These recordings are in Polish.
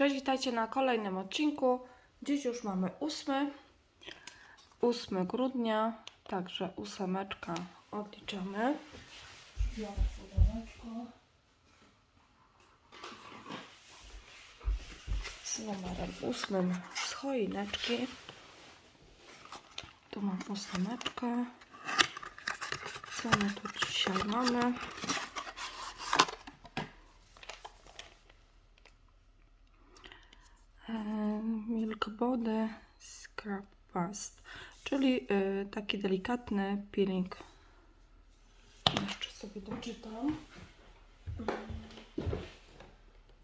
Cześć, witajcie na kolejnym odcinku. Dziś już mamy 8, 8 grudnia, także ósemeczka odliczamy. Biorę pudełeczko z numerem 8 z choineczki. Tu mam ósemeczkę. Co my tu dzisiaj mamy? Body Scrub Past, czyli e, taki delikatny peeling. Jeszcze sobie doczytam.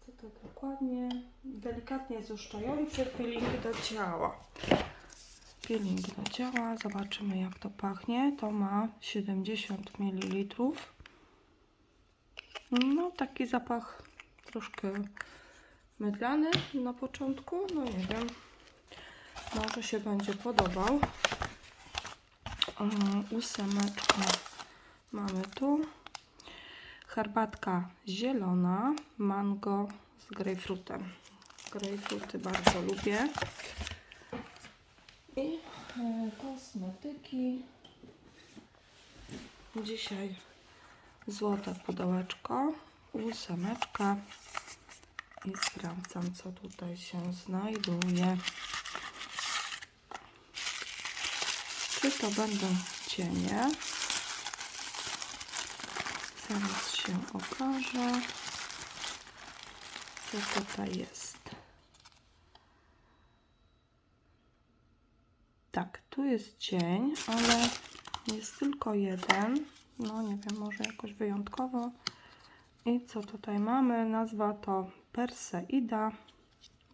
Co to dokładnie? Delikatnie złuszczający peeling do ciała. Peeling do ciała. Zobaczymy jak to pachnie. To ma 70 ml. No taki zapach troszkę mydlany na początku. No nie wiem. Może się będzie podobał. Mm, Ósemeczkę mamy tu. Herbatka zielona, mango z grejpfrutem. Grejpfruty bardzo lubię. I e, kosmetyki. Dzisiaj złote pudełeczko, ósemeczka i sprawdzam, co tutaj się znajduje. To będą cienie? Zaraz się okaże, co tutaj jest. Tak, tu jest cień, ale jest tylko jeden. No nie wiem, może jakoś wyjątkowo. I co tutaj mamy? Nazwa to Perseida.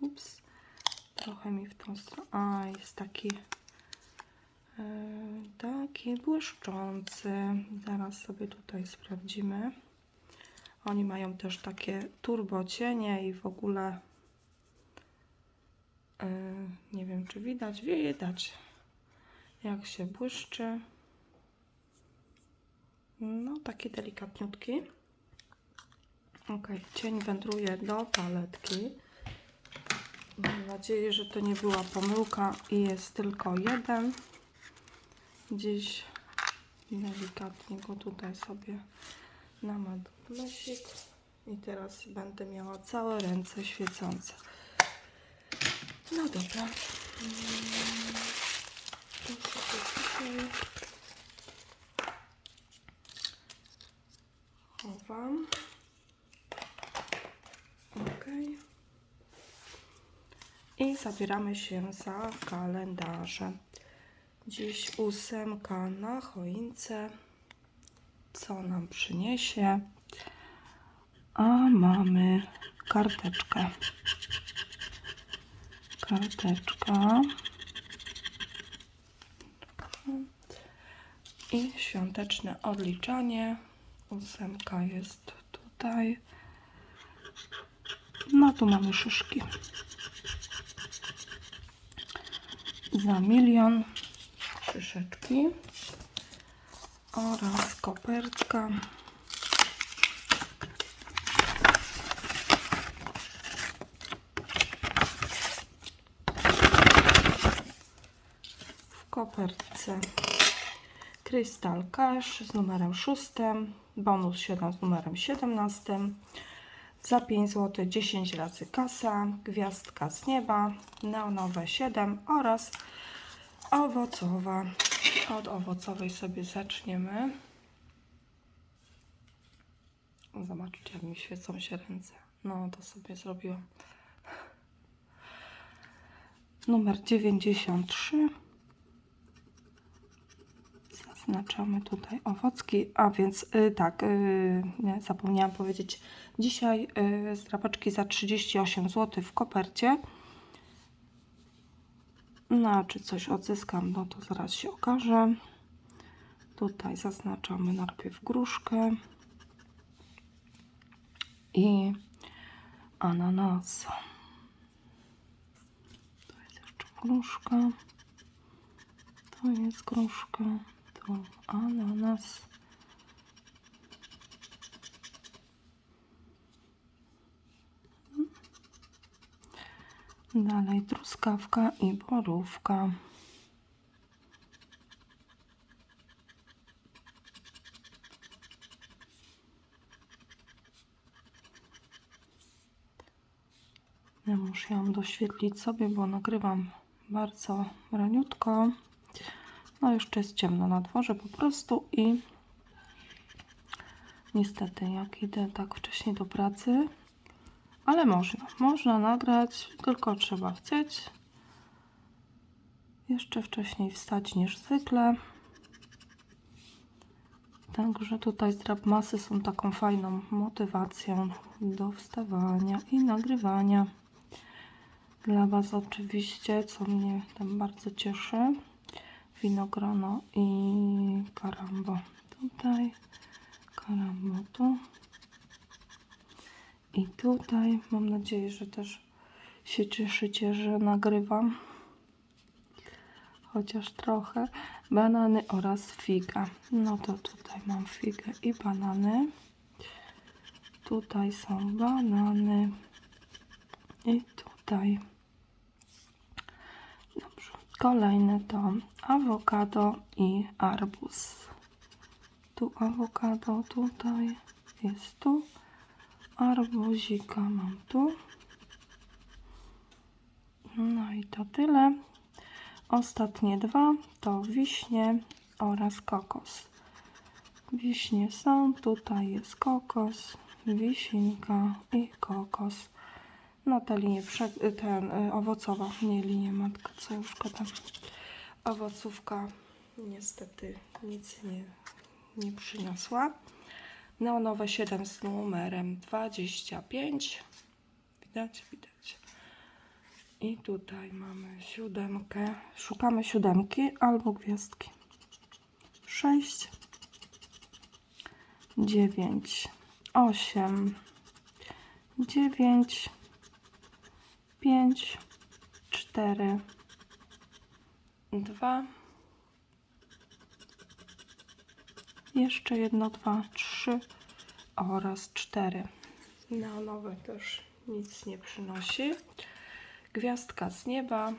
Ups, trochę mi w tą stronę. A, jest taki taki błyszczący. Zaraz sobie tutaj sprawdzimy. Oni mają też takie turbo cienie i w ogóle e, nie wiem czy widać, widać jak się błyszczy. No taki delikatniutki. Ok, cień wędruje do paletki. Mam nadzieję, że to nie była pomyłka i jest tylko jeden. Gdzieś delikatnie go tutaj sobie namadlesik. I teraz będę miała całe ręce świecące. No dobra. Chowam. Ok. I zabieramy się za kalendarze. Dziś ósemka na choince. Co nam przyniesie? A mamy karteczkę. Karteczka. I świąteczne odliczanie. Ósemka jest tutaj. No tu mamy szyszki. Za milion szyszeczki oraz kopertka. W kopertce Crystal Cash z numerem 6, bonus 7 z numerem 17. Za 5 zł 10 razy kasa, gwiazdka z nieba, neonowe 7 oraz owocowa. Od owocowej sobie zaczniemy. Zobaczcie, jak mi świecą się ręce. No, to sobie zrobiłam. Numer 93. Zaznaczamy tutaj owocki, a więc y, tak, y, nie, zapomniałam powiedzieć, dzisiaj y, zdrapaczki za 38 zł w kopercie. No, czy coś odzyskam, no to zaraz się okaże. Tutaj zaznaczamy najpierw gruszkę i ananas. To jest jeszcze gruszka. To jest gruszka. To ananas. Dalej truskawka i borówka. Ja musiałam doświetlić sobie, bo nagrywam bardzo raniutko. No jeszcze jest ciemno na dworze po prostu i niestety jak idę tak wcześnie do pracy, ale można, można nagrać, tylko trzeba chcieć. Jeszcze wcześniej wstać niż zwykle. Także tutaj zdrab masy są taką fajną motywacją do wstawania i nagrywania. Dla Was oczywiście, co mnie tam bardzo cieszy, winogrono i karambo. Tutaj, karambo tu. I tutaj mam nadzieję, że też się cieszycie, że nagrywam. Chociaż trochę. Banany oraz figa. No to tutaj mam figę i banany. Tutaj są banany. I tutaj. Dobrze. Kolejne to awokado i arbuz. Tu awokado, tutaj jest tu. Arbuzika mam tu. No i to tyle. Ostatnie dwa to wiśnie oraz kokos. Wiśnie są, tutaj jest kokos, wisinka i kokos. No ta linia, przed, ten y, owocowa, nie linia matka, co już tam. Owocówka niestety nic nie, nie przyniosła. Neonowe 7 z numerem 25. Widać, widać. I tutaj mamy siódemkę. Szukamy siódemki albo gwiazdki. 6, 9, 8, 9, 5, 4, 2, jeszcze jedno, dwa, trzy oraz cztery. Neonowe też nic nie przynosi. Gwiazdka z nieba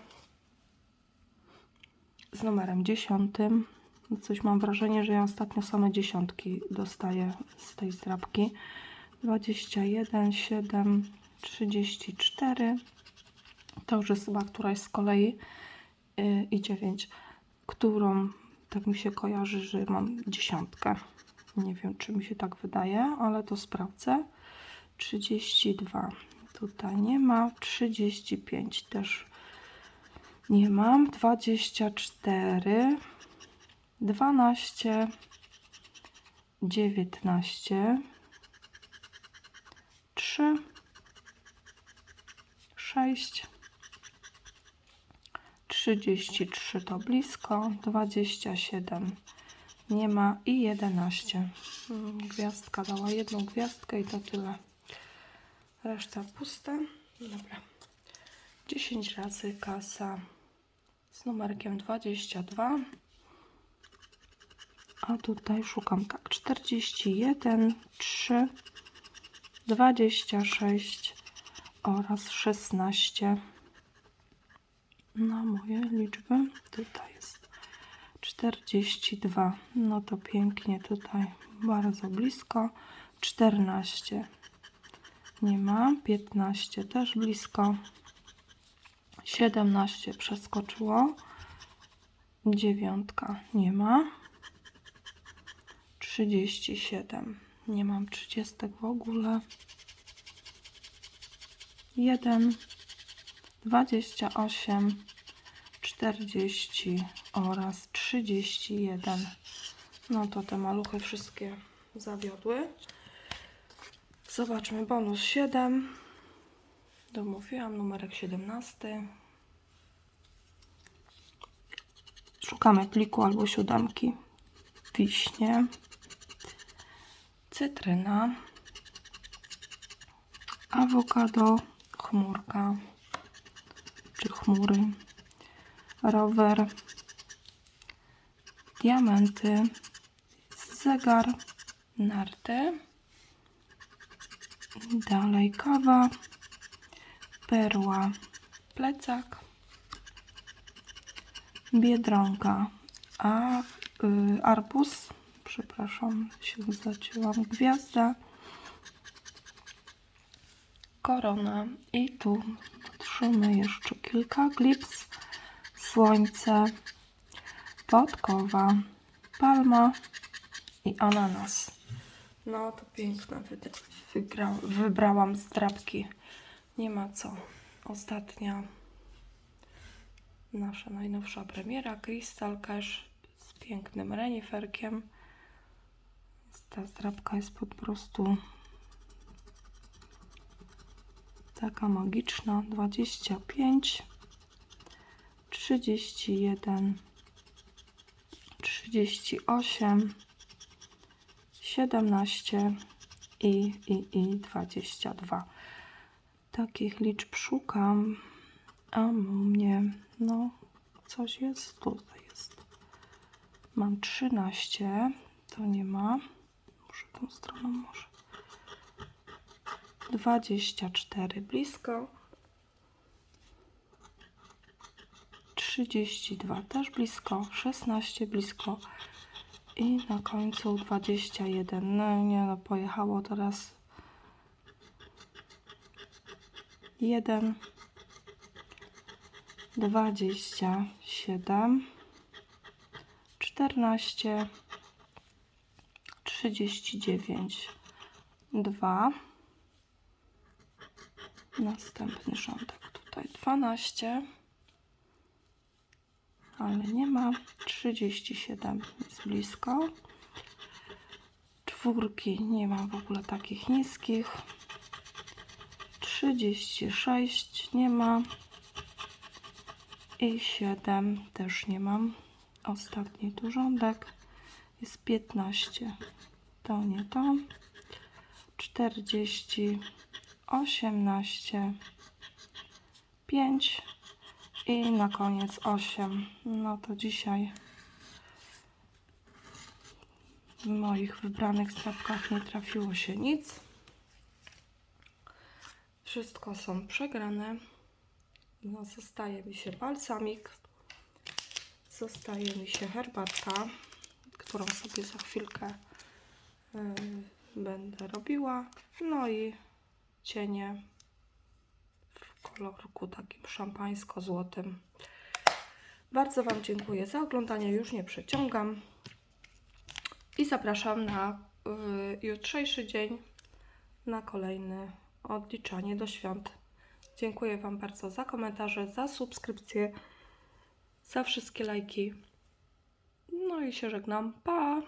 z numerem 10. Coś mam wrażenie, że ja ostatnio same dziesiątki dostaję z tej zdrabki. 21, 7, 34. To już jest chyba któraś z kolei. Yy, I 9, którą tak mi się kojarzy, że mam dziesiątkę. Nie wiem, czy mi się tak wydaje, ale to sprawdzę. 32 tutaj nie ma. 35 też nie mam. 24 12 19 3 6 33 to blisko, 27 nie ma i 11. Mm, Gwiazdka dała jedną gwiazdkę i to tyle. Reszta pusta. Dobra. 10 razy kasa z numerkiem 22. A tutaj szukam tak 41, 3, 26 oraz 16 na moje liczby. Tutaj jest 42. No to pięknie tutaj, bardzo blisko. 14 nie ma. 15 też blisko. 17 przeskoczyło. Dziewiątka nie ma. 37. Nie mam 30 w ogóle. 1 28, 40 oraz 31. No to te maluchy wszystkie zawiodły. Zobaczmy bonus 7. Domówiłam numerek 17. Szukamy pliku albo siódemki. Wiśnie. Cytryna. Awokado. Chmurka chmury, rower, diamenty, zegar, narty, dalej kawa, perła, plecak, biedronka, a y, arbuz, przepraszam, się zacięłam, gwiazda, korona i tu patrzymy jeszcze kilka glips, słońce, podkowa, palma i ananas. No to piękne wyda- wygra- wybrałam z drapki. Nie ma co. Ostatnia nasza najnowsza premiera Crystal Cash z pięknym reniferkiem. Ta zdrabka jest po prostu taka magiczna. 25 31 38 17 i, i, i 22. Takich liczb szukam, a u mnie, no, coś jest, tutaj jest. Mam 13, to nie ma. Muszę tą stroną może. 24 blisko. 32 też blisko, 16 blisko i na końcu 21. No nie no, pojechało teraz 1 27 14 39 2 Następny rządek tutaj 12 ale nie ma. 37 jest blisko. Czwórki nie ma w ogóle takich niskich. 36 nie ma. I 7 też nie mam. Ostatni tu rządek jest 15. To nie to. 40 18 5 i na koniec 8. No to dzisiaj w moich wybranych stawkach nie trafiło się nic. Wszystko są przegrane. No, zostaje mi się balsamik. Zostaje mi się herbatka, którą sobie za chwilkę y, będę robiła. No i cienie w kolorku takim szampańsko-złotym. Bardzo Wam dziękuję za oglądanie. Już nie przeciągam. I zapraszam na y, jutrzejszy dzień na kolejne odliczanie do świąt. Dziękuję Wam bardzo za komentarze, za subskrypcje, za wszystkie lajki. No i się żegnam. Pa!